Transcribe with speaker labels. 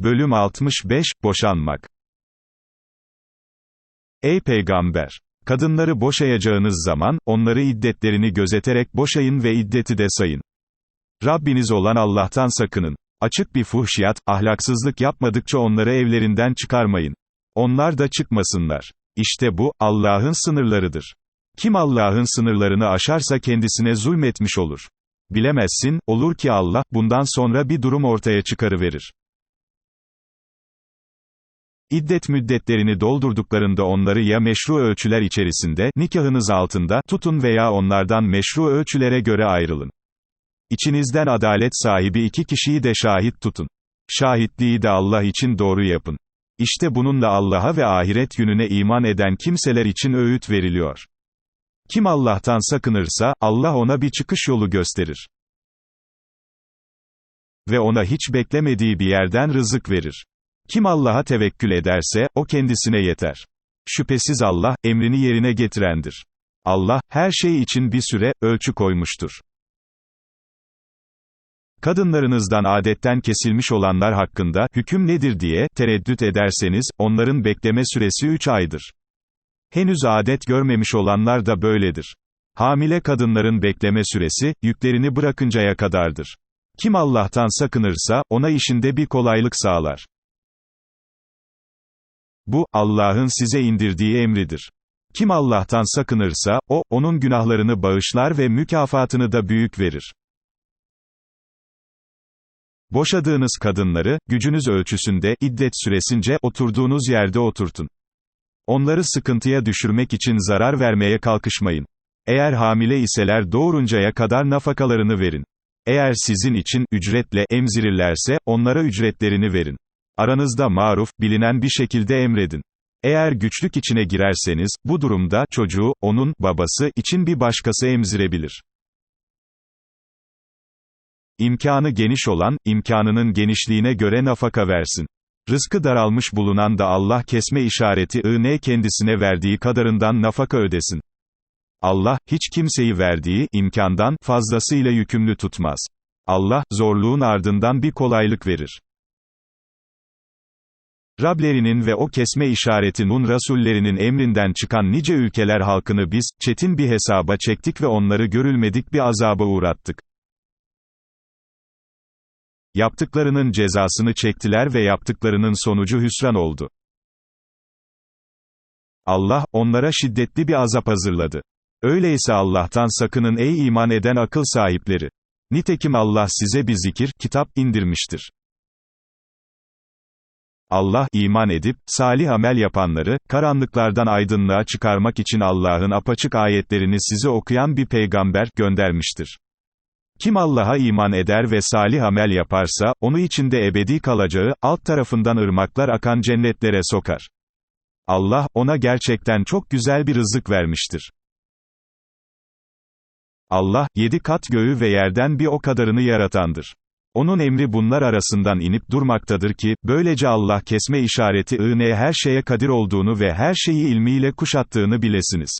Speaker 1: Bölüm 65, Boşanmak Ey Peygamber! Kadınları boşayacağınız zaman, onları iddetlerini gözeterek boşayın ve iddeti de sayın. Rabbiniz olan Allah'tan sakının. Açık bir fuhşiyat, ahlaksızlık yapmadıkça onları evlerinden çıkarmayın. Onlar da çıkmasınlar. İşte bu, Allah'ın sınırlarıdır. Kim Allah'ın sınırlarını aşarsa kendisine zulmetmiş olur. Bilemezsin, olur ki Allah, bundan sonra bir durum ortaya çıkarıverir. İddet müddetlerini doldurduklarında onları ya meşru ölçüler içerisinde, nikahınız altında, tutun veya onlardan meşru ölçülere göre ayrılın. İçinizden adalet sahibi iki kişiyi de şahit tutun. Şahitliği de Allah için doğru yapın. İşte bununla Allah'a ve ahiret gününe iman eden kimseler için öğüt veriliyor. Kim Allah'tan sakınırsa, Allah ona bir çıkış yolu gösterir. Ve ona hiç beklemediği bir yerden rızık verir. Kim Allah'a tevekkül ederse, o kendisine yeter. Şüphesiz Allah, emrini yerine getirendir. Allah, her şey için bir süre, ölçü koymuştur. Kadınlarınızdan adetten kesilmiş olanlar hakkında, hüküm nedir diye, tereddüt ederseniz, onların bekleme süresi 3 aydır. Henüz adet görmemiş olanlar da böyledir. Hamile kadınların bekleme süresi, yüklerini bırakıncaya kadardır. Kim Allah'tan sakınırsa, ona işinde bir kolaylık sağlar. Bu, Allah'ın size indirdiği emridir. Kim Allah'tan sakınırsa, o, onun günahlarını bağışlar ve mükafatını da büyük verir. Boşadığınız kadınları, gücünüz ölçüsünde, iddet süresince, oturduğunuz yerde oturtun. Onları sıkıntıya düşürmek için zarar vermeye kalkışmayın. Eğer hamile iseler doğuruncaya kadar nafakalarını verin. Eğer sizin için, ücretle, emzirirlerse, onlara ücretlerini verin. Aranızda maruf, bilinen bir şekilde emredin. Eğer güçlük içine girerseniz, bu durumda, çocuğu, onun, babası, için bir başkası emzirebilir. İmkanı geniş olan, imkanının genişliğine göre nafaka versin. Rızkı daralmış bulunan da Allah kesme işareti ığne kendisine verdiği kadarından nafaka ödesin. Allah, hiç kimseyi verdiği, imkandan, fazlasıyla yükümlü tutmaz. Allah, zorluğun ardından bir kolaylık verir. Rablerinin ve o kesme işaretinin Rasullerinin emrinden çıkan nice ülkeler halkını biz, çetin bir hesaba çektik ve onları görülmedik bir azaba uğrattık. Yaptıklarının cezasını çektiler ve yaptıklarının sonucu hüsran oldu. Allah, onlara şiddetli bir azap hazırladı. Öyleyse Allah'tan sakının ey iman eden akıl sahipleri. Nitekim Allah size bir zikir, kitap, indirmiştir. Allah, iman edip, salih amel yapanları, karanlıklardan aydınlığa çıkarmak için Allah'ın apaçık ayetlerini size okuyan bir peygamber, göndermiştir. Kim Allah'a iman eder ve salih amel yaparsa, onu içinde ebedi kalacağı, alt tarafından ırmaklar akan cennetlere sokar. Allah, ona gerçekten çok güzel bir rızık vermiştir. Allah, yedi kat göğü ve yerden bir o kadarını yaratandır. Onun emri bunlar arasından inip durmaktadır ki, böylece Allah kesme işareti ığneye her şeye kadir olduğunu ve her şeyi ilmiyle kuşattığını bilesiniz.